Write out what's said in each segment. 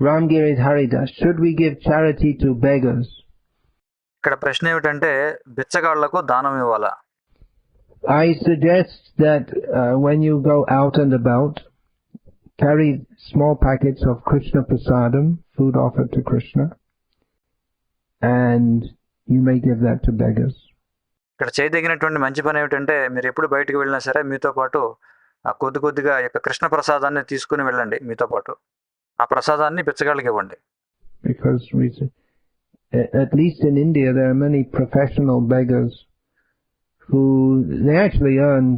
Ramgiri Haridas, should we give charity to beggars? ఇక్కడ ప్రశ్న ఏమిటంటే బిచ్చగాళ్లకు దానం ఇవ్వాలా I suggest that uh, when you go out and about, carry small packets of Krishna prasadam, food offered to Krishna, and you may give that to beggars. ఇక్కడ చేయదగినటువంటి మంచి పని ఏమిటంటే మీరు ఎప్పుడు బయటకు వెళ్ళినా సరే మీతో పాటు ఆ కొద్ది కొద్దిగా యొక్క కృష్ణ ప్రసాదాన్ని తీసుకుని వెళ్ళండి మీతో పాటు. ఆ ప్రసాదాన్ని బిచ్చగాళ్ళకి ఇవ్వండి. Because we, a- at least in India, there are many professional beggars who they actually earn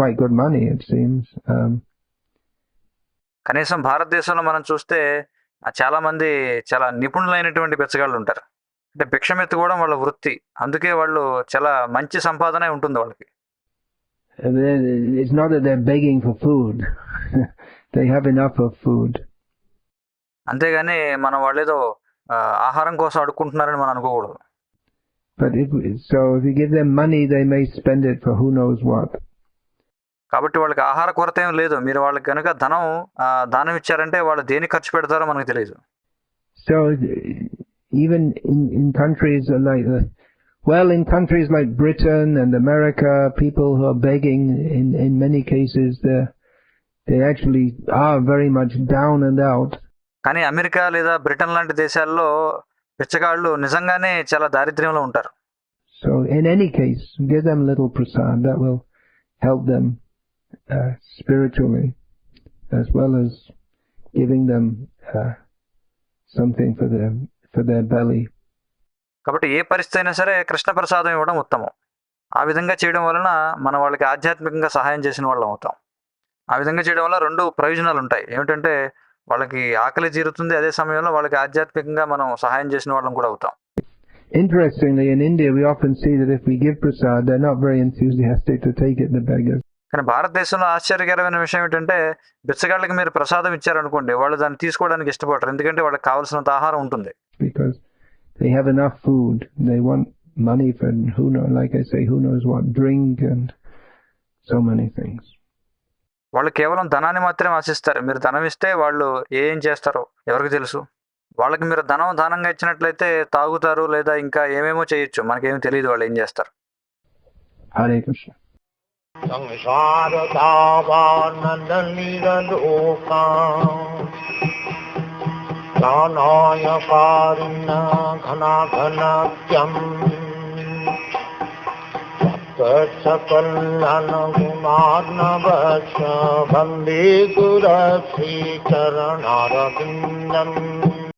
quite good money, it seems. Um, కనీసం భారతదేశంలో మనం చూస్తే చాలా మంది చాలా నిపుణులైనటువంటి బిచ్చగాళ్ళు ఉంటారు అంటే భిక్షం ఎత్తుకోవడం వాళ్ళ వృత్తి. అందుకే వాళ్ళు చాలా మంచి సంపాదనే ఉంటుంది వాళ్ళకి. It's not that they're begging for food; they have enough of food. అంతేగాని మనం వాళ్ళేదో ఆ, ఆహారం కోసం అడుక్కుంటున్నారని మనం అనుకోకూడదు. But if so, if you give them money, they may spend it for who knows what. కాబట్టి వాళ్ళకి ఆహార కొరత ఏం లేదు. మీరు వాళ్ళకి కనుక ధనం దానం ఇచ్చారంటే వాళ్ళు దేనికి ఖర్చు పెడతారో మనకు తెలియదు. So even in, in countries like, uh, well, in countries like Britain and America, people who are begging, in, in many cases, they they actually are very much down and out. కానీ America లేదా Britain లాంటి దేశాల్లో బిచ్చగాళ్ళు నిజంగానే చాలా దారిద్ర్యంలో ఉంటారు So in any case, give them a little prasad. That will help them uh, spiritually, as well as giving them uh, something for their for their belly. కాబట్టి ఏ పరిస్థితి అయినా సరే కృష్ణ ప్రసాదం ఇవ్వడం ఉత్తమం ఆ విధంగా చేయడం వలన మన వాళ్ళకి ఆధ్యాత్మికంగా సహాయం చేసిన వాళ్ళం అవుతాం ఆ విధంగా చేయడం వల్ల రెండు ప్రయోజనాలు ఉంటాయి ఏమిటంటే వాళ్ళకి ఆకలి తీరుతుంది అదే సమయంలో వాళ్ళకి ఆధ్యాత్మికంగా మనం సహాయం చేసిన వాళ్ళం కూడా అవుతాం Interestingly, in India, we often see that if we give prasad, they're not very enthusiastic to take it. The beggars. కానీ భారతదేశంలో ఆశ్చర్యకరమైన విషయం ఏంటంటే బిచ్చగాళ్ళకి మీరు ప్రసాదం ఇచ్చారనుకోండి వాళ్ళు దాన్ని తీసుకోవడానికి ఇష్టపడరు ఎందుకంటే వాళ్ళకి కావాల్సినంత ఆహారం ఉంటుంది because they have enough food. They want money for who knows, like I say, who knows what, drink and so many things. వాళ్ళు కేవలం ధనాన్ని మాత్రమే ఆశిస్తారు. మీరు ధనం ఇస్తే వాళ్ళు ఏం చేస్తారో ఎవరికి తెలుసు? వాళ్ళకి మీరు ధనం ధనంగా ఇచ్చినట్లయితే తాగుతారు లేదా ఇంకా ఏమేమో చేయొచ్చు. మనకేమి తెలియదు వాళ్ళు ఏం చేస్తారు. హరే కృష్ణ. प्राणाय कारुण्य घनाघनत्यम् सप्तकल्याणगुणार्णवस्य वन्दे गुरश्रीचरणारविन्दम्